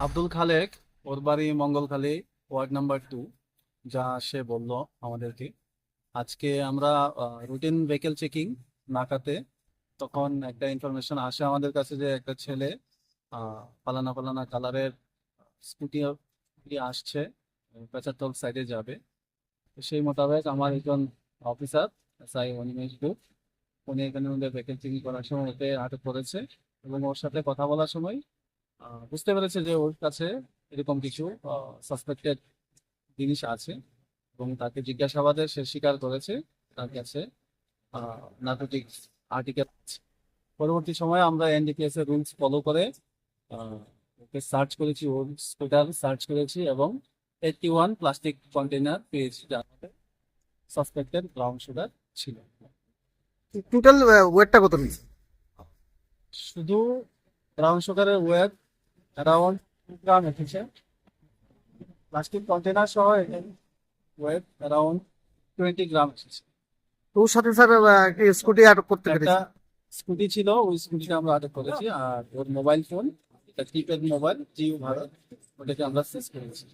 আব্দুল খালেক ওর বাড়ি মঙ্গলখালী, ward number two, যা সে বলল আমাদেরকে। আজকে আমরা রুটিন ভেহিকেল চেকিং নাকাতে তখন একটা ইনফরমেশন আসে আমাদের কাছে যে একটা ছেলে পালানা পালানা কালারের স্কুটি আসছে, পেঁচাতল সাইডে যাবে। সেই মোতাবেক আমার একজন অফিসার সাই অনিমেষ গুপ উনি এখানে আমাদের ভেহিকেল চেকিং করার সময় ওকে আটক করেছে এবং ওর সাথে কথা বলার সময় বুঝতে পেরেছে যে ওর কাছে এরকম কিছু সাসপেক্টেড জিনিস আছে এবং তাকে জিজ্ঞাসাবাদে সে স্বীকার করেছে তার কাছে নার্কোটিক্স আর্টিকেল আছে। পরবর্তী সময়ে আমরা এনডিপিএস এর রুলস ফলো করে ওকে সার্চ করেছি ওর স্কুটার সার্চ করেছি এবং এইটটি ওয়ান প্লাস্টিক কন্টেনার পেয়েছি যার মধ্যে সাসপেক্টেড ব্রাউন সুগার ছিল। টোটাল ওয়েটটা কত নিচ্ছে শুধু ব্রাউন সুগারের ওয়েট অ্যারাউন্ড গ্রাম এসেছে। প্লাস্টিক কন্টেনার সহ ওয়েট অ্যারাউন্ড টোয়েন্টি গ্রাম এসেছে। ওর সাথে স্যার স্কুটি আটক করতে পেরেছি। স্কুটি ছিল ওই স্কুটিটা আমরা আটক করেছি। আর ওর mobile phone keypad mobile Jio Bharat ওটাকে আমরা সিজ করেছি।